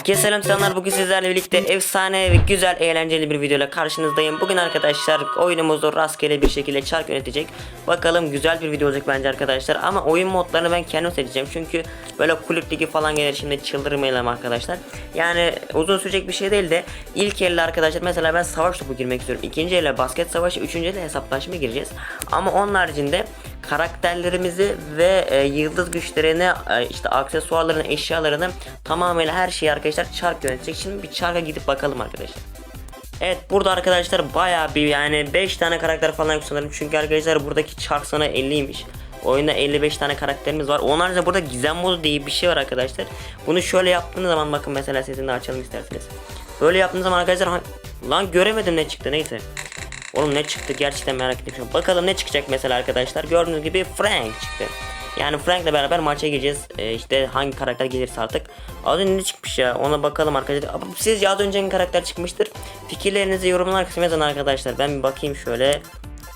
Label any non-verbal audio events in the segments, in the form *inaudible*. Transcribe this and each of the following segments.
Herkese selam selamlar. Bugün sizlerle birlikte efsane ve güzel eğlenceli bir videoyla karşınızdayım. Bugün arkadaşlar oyunumuzu rastgele bir şekilde çark yönetecek. Bakalım güzel bir video olacak bence arkadaşlar. Ama oyun modlarını ben kendim seçeceğim. Çünkü Böyle kulüp ligi falan gelir şimdi çıldırmayalım arkadaşlar. Yani uzun sürecek bir şey değil de ilk elle arkadaşlar mesela ben savaş topu girmek istiyorum. İkinci elle basket savaşı üçüncü elle hesaplaşma gireceğiz. Ama onun haricinde karakterlerimizi ve e, yıldız güçlerini e, işte aksesuarlarını eşyalarını tamamıyla her şeyi arkadaşlar çark yönetecek. Şimdi bir çarka gidip bakalım arkadaşlar. Evet burada arkadaşlar bayağı bir yani 5 tane karakter falan yok sanırım. Çünkü arkadaşlar buradaki çark sana 50'ymiş. Oyunda 55 tane karakterimiz var. Onun haricinde burada gizem modu diye bir şey var arkadaşlar. Bunu şöyle yaptığınız zaman bakın mesela sesini de açalım isterseniz. Böyle yaptığınız zaman arkadaşlar lan göremedim ne çıktı neyse. Oğlum ne çıktı gerçekten merak an. Bakalım ne çıkacak mesela arkadaşlar. Gördüğünüz gibi Frank çıktı. Yani Frank'le beraber maça gireceğiz. Ee, işte hangi karakter gelirse artık. Az önce ne çıkmış ya ona bakalım arkadaşlar. Sizce az önce hangi karakter çıkmıştır? Fikirlerinizi yorumlar kısmına yazın arkadaşlar. Ben bir bakayım şöyle.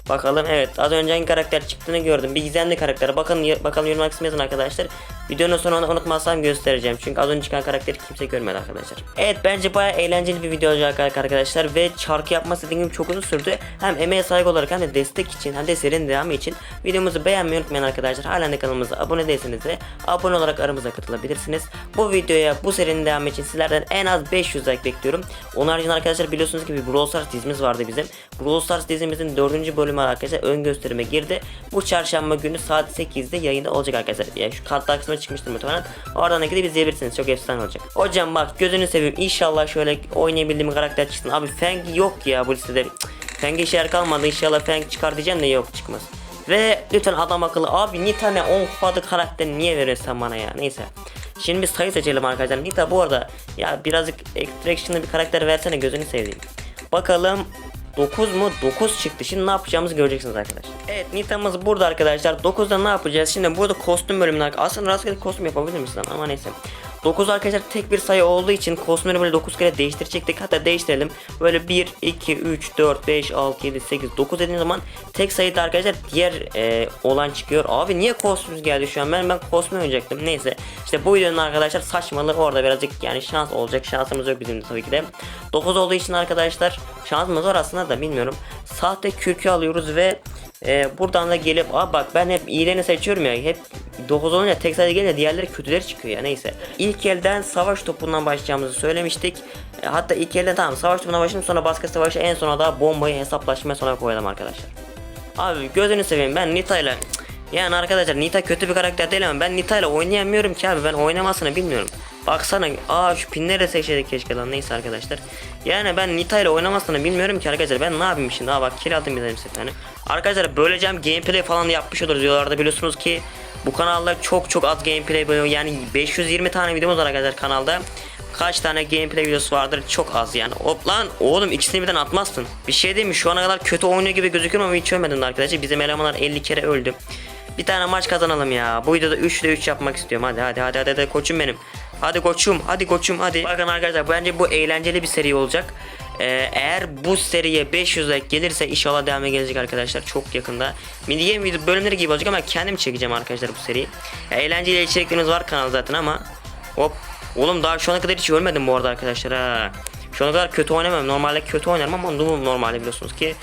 Bakalım evet az önce hangi karakter çıktığını gördüm. Bir gizemli karakter. Bakın bakalım yorumlar yazın arkadaşlar. Videonun sonunda unutmazsam göstereceğim. Çünkü az önce çıkan karakteri kimse görmedi arkadaşlar. Evet bence bayağı eğlenceli bir video olacak arkadaşlar. Ve çarkı yapması dediğim gibi çok uzun sürdü. Hem emeğe saygı olarak hem de destek için hem de serinin devamı için videomuzu beğenmeyi unutmayın arkadaşlar. Halen de kanalımıza abone değilseniz de abone olarak aramıza katılabilirsiniz. Bu videoya bu serinin devamı için sizlerden en az 500 like bekliyorum. Onun haricinde arkadaşlar biliyorsunuz ki bir Brawl Stars dizimiz vardı bizim. Brawl Stars dizimizin 4. bölümü arkadaşlar ön gösterime girdi. Bu çarşamba günü saat 8'de yayında olacak arkadaşlar. Yani şu kartlar kısmına çıkmıştır muhtemelen. Oradan da gidip izleyebilirsiniz. Çok efsane olacak. Hocam bak gözünü seveyim. İnşallah şöyle oynayabildiğim karakter çıksın. Abi Feng yok ya bu listede. Cık, Feng'e işe yer kalmadı. İnşallah Feng çıkar diyeceğim de yok çıkmaz. Ve lütfen adam akıllı. Abi Nita ne 10 kupadı karakter niye veriyorsun bana ya? Neyse. Şimdi bir sayı seçelim arkadaşlar. Nita bu arada ya birazcık extraction'lı bir karakter versene gözünü seveyim. Bakalım 9 mu? 9 çıktı. Şimdi ne yapacağımızı göreceksiniz arkadaşlar. Evet Nita'mız burada arkadaşlar. 9'da ne yapacağız? Şimdi burada kostüm bölümüne aslında rastgele kostüm yapabilir misin? Ama neyse. 9 arkadaşlar tek bir sayı olduğu için kostümleri böyle 9 kere değiştirecektik. Hatta değiştirelim. Böyle 1, 2, 3, 4, 5, 6, 7, 8, 9 dediğiniz zaman tek sayıda arkadaşlar diğer e, olan çıkıyor. Abi niye kostümüz geldi şu an? Ben ben kostüm oynayacaktım. Neyse. İşte bu videonun arkadaşlar saçmalığı orada birazcık yani şans olacak. Şansımız yok bizim de tabii ki de. 9 olduğu için arkadaşlar şansımız var aslında da bilmiyorum. Sahte kürkü alıyoruz ve e, buradan da gelip aa bak ben hep iyilerini seçiyorum ya hep 9 olunca tek sayıda gelince diğerleri kötüleri çıkıyor ya neyse. İlk elden savaş topundan başlayacağımızı söylemiştik. E, hatta ilk elden tamam savaş topundan başlayalım sonra basket savaşı en sona da bombayı hesaplaşmaya sonra koyalım arkadaşlar. Abi gözünü seveyim ben Nita ile yani arkadaşlar Nita kötü bir karakter değil ama ben Nita ile oynayamıyorum ki abi ben oynamasını bilmiyorum. Baksana aa şu pinleri de seçseydik keşke lan neyse arkadaşlar. Yani ben Nita ile oynamasını bilmiyorum ki arkadaşlar ben ne yapayım şimdi aa bak kill aldım bir tane. Arkadaşlar böylece hem gameplay falan yapmış oluruz diyorlarda biliyorsunuz ki bu kanalda çok çok az gameplay bölümü yani 520 tane videomuz var arkadaşlar kanalda. Kaç tane gameplay videosu vardır çok az yani. Hop lan oğlum ikisini birden atmazsın. Bir şey değil mi şu ana kadar kötü oynuyor gibi gözüküyor ama hiç ölmedin arkadaşlar. Bizim elemanlar 50 kere öldü. Bir tane maç kazanalım ya. Bu videoda 3'de 3 yapmak istiyorum. Hadi hadi hadi hadi, hadi koçum benim. Hadi koçum hadi koçum hadi. Bakın arkadaşlar bence bu eğlenceli bir seri olacak. Ee, eğer bu seriye 500 like gelirse inşallah devamı gelecek arkadaşlar çok yakında. Mini game video bölümleri gibi olacak ama kendim çekeceğim arkadaşlar bu seriyi. Eğlenceli içeriklerimiz var kanal zaten ama hop oğlum daha şu ana kadar hiç ölmedim bu arada arkadaşlar ha. Şu ana kadar kötü oynamam. Normalde kötü oynarım ama noob'um normalde biliyorsunuz ki.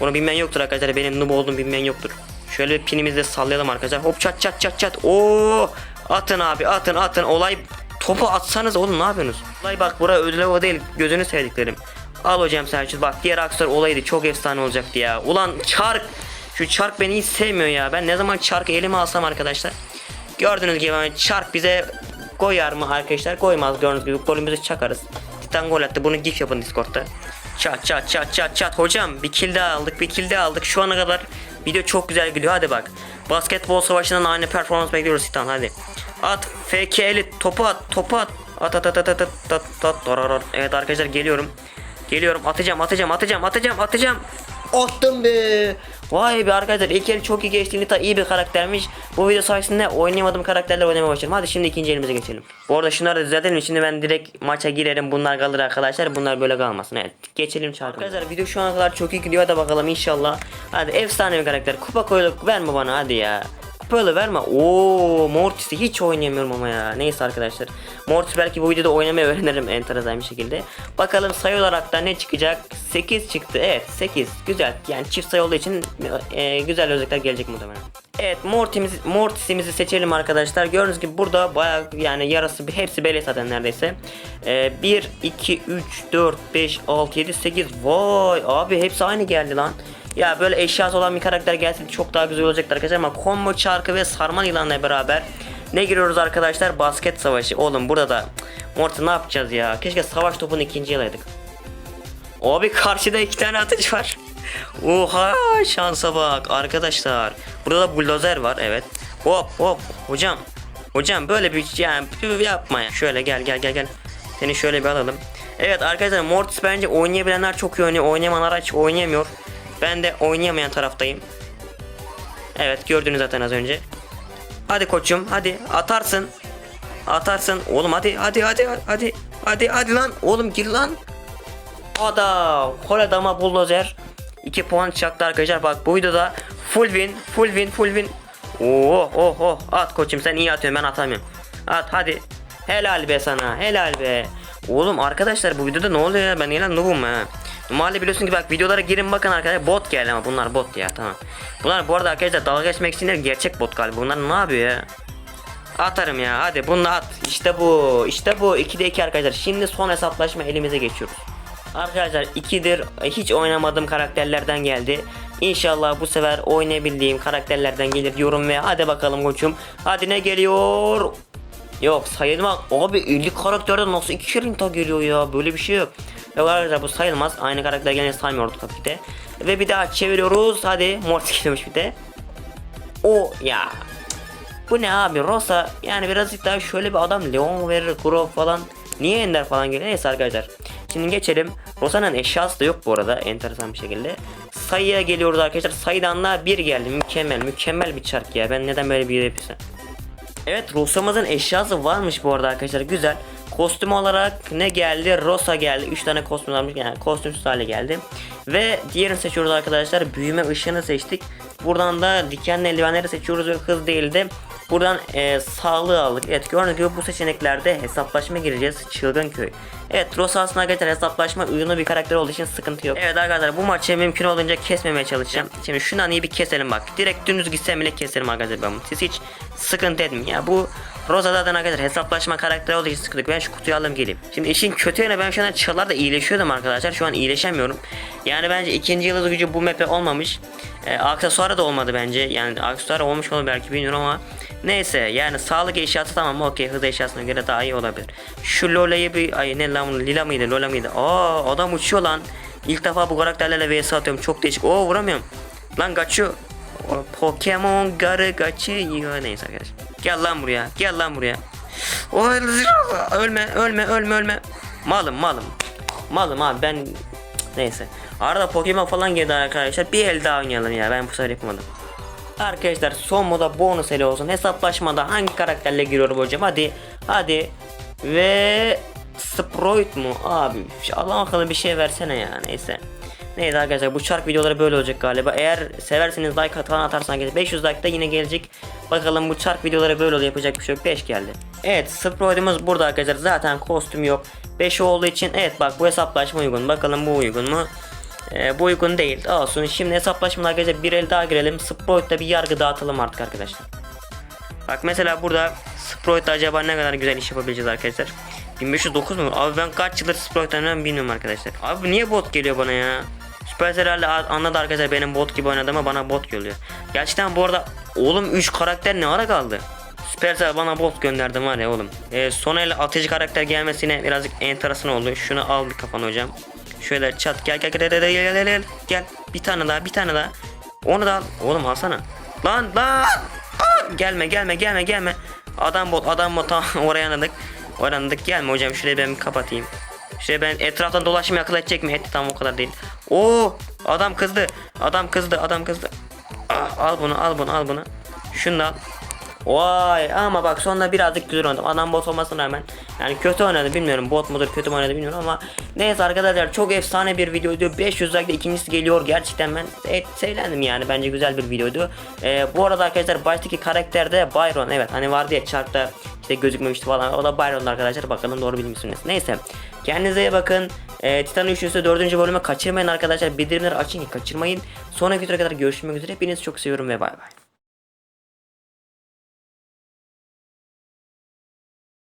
Bunu bilmeyen yoktur arkadaşlar. Benim noob olduğumu bilmeyen yoktur. Şöyle bir pinimizi de sallayalım arkadaşlar. Hop çat çat çat çat. Oo! Atın abi atın atın. Olay topu atsanız oğlum ne yapıyorsunuz? Olay bak bura ödül o değil. Gözünü sevdiklerim. Al hocam Selçuk bak diğer aksör olaydı çok efsane olacaktı ya. Ulan çark şu çark beni hiç sevmiyor ya. Ben ne zaman çarkı elime alsam arkadaşlar. Gördüğünüz gibi çark bize koyar mı arkadaşlar? Koymaz gördüğünüz gibi golümüzü çakarız. Titan gol attı bunu gif yapın Discord'da. Çat çat çat çat çat hocam bir kill daha aldık bir kill daha aldık şu ana kadar video çok güzel gidiyor hadi bak. Basketbol savaşından aynı performans bekliyoruz Titan hadi. At FK'li topu at topu at. At at at at at at at at. Evet arkadaşlar geliyorum. Geliyorum atacağım atacağım atacağım atacağım atacağım. Attım be. Vay be arkadaşlar ilk el çok iyi geçti. Nita iyi bir karaktermiş. Bu video sayesinde oynayamadığım karakterler oynamaya başladım. Hadi şimdi ikinci elimize geçelim. Bu arada şunları da düzeltelim. Şimdi ben direkt maça girerim. Bunlar kalır arkadaşlar. Bunlar böyle kalmasın. Evet. Geçelim çarkı. Arkadaşlar video şu ana kadar çok iyi gidiyor. Hadi bakalım inşallah. Hadi efsane bir karakter. Kupa koyduk. Verme bana hadi ya. Spoiler verme. Oo Mortis'i hiç oynayamıyorum ama ya. Neyse arkadaşlar. Mortis belki bu videoda oynamayı öğrenirim enteresan bir şekilde. Bakalım sayı olarak da ne çıkacak? 8 çıktı. Evet 8. Güzel. Yani çift sayı olduğu için e, güzel özellikler gelecek muhtemelen. Evet Mortis'imizi, Mortis'imizi seçelim arkadaşlar. Gördüğünüz gibi burada bayağı yani yarısı hepsi belli zaten neredeyse. Ee, 1, 2, 3, 4, 5, 6, 7, 8. Vay abi hepsi aynı geldi lan. Ya böyle eşyası olan bir karakter gelse çok daha güzel olacaktı arkadaşlar ama combo çarkı ve sarman ilanla beraber ne giriyoruz arkadaşlar? Basket savaşı. Oğlum burada da Mortis ne yapacağız ya? Keşke savaş topunu ikinci yalaydık. Abi karşıda iki tane atıcı var. *laughs* Oha şansa bak arkadaşlar. Burada da buldozer var evet. Hop hop hocam. Hocam böyle bir yani yapma ya. Şöyle gel gel gel gel. Seni şöyle bir alalım. Evet arkadaşlar Mortis bence oynayabilenler çok iyi oynuyor. Oynayamayanlar hiç oynayamıyor. Ben de oynayamayan taraftayım. Evet gördünüz zaten az önce. Hadi koçum hadi atarsın. Atarsın. Oğlum hadi hadi hadi hadi. Hadi hadi lan. Oğlum gir lan. Ada. Kol adama bulldozer. 2 puan çaktı arkadaşlar. Bak bu videoda full win, full win, full win. Oo, oh, oh. At koçum sen iyi atıyorsun ben atamıyorum. At hadi. Helal be sana. Helal be. Oğlum arkadaşlar bu videoda ne oluyor ya? Ben yine noobum ha. Normalde biliyorsun ki bak videolara girin bakın arkadaşlar bot geldi ama bunlar bot ya tamam. Bunlar bu arada arkadaşlar dalga geçmek için değil, gerçek bot galiba. Bunlar ne yapıyor ya? Atarım ya hadi bunu at. İşte bu. İşte bu. 2'de 2 arkadaşlar. Şimdi son hesaplaşma elimize geçiyoruz. Arkadaşlar 2'dir hiç oynamadığım karakterlerden geldi. İnşallah bu sefer oynayabildiğim karakterlerden gelir diyorum ve hadi bakalım koçum. Hadi ne geliyor? Yok sayılmaz. Abi 50 karakterden nasıl 2 kere inta geliyor ya? Böyle bir şey yok. Yok arkadaşlar bu sayılmaz. Aynı karakter gene saymıyorduk tabii ki de. Ve bir daha çeviriyoruz. Hadi Mortis geliyormuş bir de. O ya bu ne abi Rosa yani birazcık daha şöyle bir adam Leon verir Grove falan Niye Ender falan geliyor neyse arkadaşlar Şimdi geçelim Rosa'nın eşyası da yok bu arada enteresan bir şekilde Sayıya geliyoruz arkadaşlar sayıdan da bir geldi mükemmel mükemmel bir çark ya ben neden böyle bir yapıyorsam Evet Rosa'mızın eşyası varmış bu arada arkadaşlar güzel Kostüm olarak ne geldi? Rosa geldi. 3 tane kostüm almış yani kostümsüz hale geldi. Ve diğerini seçiyoruz arkadaşlar. Büyüme ışığını seçtik. Buradan da dikenli eldivenleri seçiyoruz ve hız değil de Buradan e, sağlığı aldık. Evet gördüğünüz gibi bu seçeneklerde hesaplaşma gireceğiz. Çılgın köy. Evet Rosa aslında arkadaşlar hesaplaşma uyumlu bir karakter olduğu için sıkıntı yok. Evet arkadaşlar bu maçı mümkün olduğunca kesmemeye çalışacağım. Şimdi şundan iyi bir keselim bak. Direkt dümdüz gitsem bile keserim arkadaşlar ben bunu. Siz hiç sıkıntı etmeyin. Ya bu Rosa zaten arkadaşlar hesaplaşma karakteri olduğu için sıkıntı yok. Ben şu kutuyu alayım geleyim. Şimdi işin kötü yanı ben şu an çallarda iyileşiyordum arkadaşlar. Şu an iyileşemiyorum. Yani bence ikinci yıldız gücü bu map'e olmamış. E, aksesuarı da olmadı bence. Yani aksesuarı olmuş olur belki bilmiyorum ama Neyse yani sağlık eşyası tamam okey hız eşyasına göre daha iyi olabilir. Şu Lola'yı bir ay ne lan bunu Lila mıydı Lola mıydı? Aa adam uçuyor lan. İlk defa bu karakterlerle vs atıyorum çok değişik. Oo vuramıyorum. Lan kaçıyor. Pokemon garı kaçıyor. Neyse arkadaşlar. Gel lan buraya. Gel lan buraya. O ölme ölme ölme ölme. Malım malım. Malım abi ben neyse. Arada Pokemon falan geldi arkadaşlar. Bir el daha oynayalım ya. Ben bu sefer yapamadım. Arkadaşlar son moda bonus ele olsun. Hesaplaşmada hangi karakterle giriyorum hocam? Hadi. Hadi. Ve Sprite mu? Abi Allah akıllı bir şey versene ya. Neyse. Neyse arkadaşlar bu çark videoları böyle olacak galiba. Eğer severseniz like falan atarsanız 500 like da yine gelecek. Bakalım bu çark videoları böyle oluyor yapacak bir şey yok. 5 geldi. Evet Sprite'ımız burada arkadaşlar. Zaten kostüm yok. 5 olduğu için evet bak bu hesaplaşma uygun. Bakalım bu uygun mu? Ee, bu uygun değil. Olsun. Şimdi hesaplaşmalar arkadaşlar bir el daha girelim. Sprite'da bir yargı dağıtalım artık arkadaşlar. Bak mesela burada Sprite'da acaba ne kadar güzel iş yapabileceğiz arkadaşlar. 1509 mu? Abi ben kaç yıldır Sprite'dan bilmiyorum arkadaşlar. Abi niye bot geliyor bana ya? Supercell herhalde anladı arkadaşlar benim bot gibi oynadığımı bana bot geliyor. Gerçekten bu arada oğlum 3 karakter ne ara kaldı? Supercell bana bot gönderdi var ya oğlum. Ee, son el atıcı karakter gelmesine birazcık enteresan oldu. Şunu al bir kafana hocam. Şöyle çat gel gel gel gel gel gel gel gel bir tane daha bir tane daha. Onu da al. Oğlum alsana. Lan lan. Aa, gelme gelme gelme gelme. Adam bot adam bot *laughs* oraya anladık. Oraya anladık gelme hocam şurayı ben kapatayım. Şuraya ben etraftan dolaşmayı akıl edecek mi? Etti tam o kadar değil. Oo adam kızdı. Adam kızdı adam kızdı. Aa, al bunu al bunu al bunu. Şunu da al. Vay ama bak sonunda birazcık güzel oynadım. Adam bot olmasına rağmen yani kötü oynadı bilmiyorum. Bot mudur kötü mü oynadı bilmiyorum ama neyse arkadaşlar çok efsane bir videoydu. 500 like ikincisi geliyor. Gerçekten ben evet, sevlendim yani. Bence güzel bir videoydu. Ee, bu arada arkadaşlar baştaki karakter de Byron. Evet hani vardı ya çarkta işte gözükmemişti falan. O da Byron'du arkadaşlar. Bakalım doğru bilmişsiniz. Neyse. Kendinize iyi bakın. Ee, Titan Üçlüsü 4. bölümü kaçırmayın arkadaşlar. Bildirimleri açın ki kaçırmayın. Sonraki videoya kadar görüşmek üzere. Hepinizi çok seviyorum ve bay bay.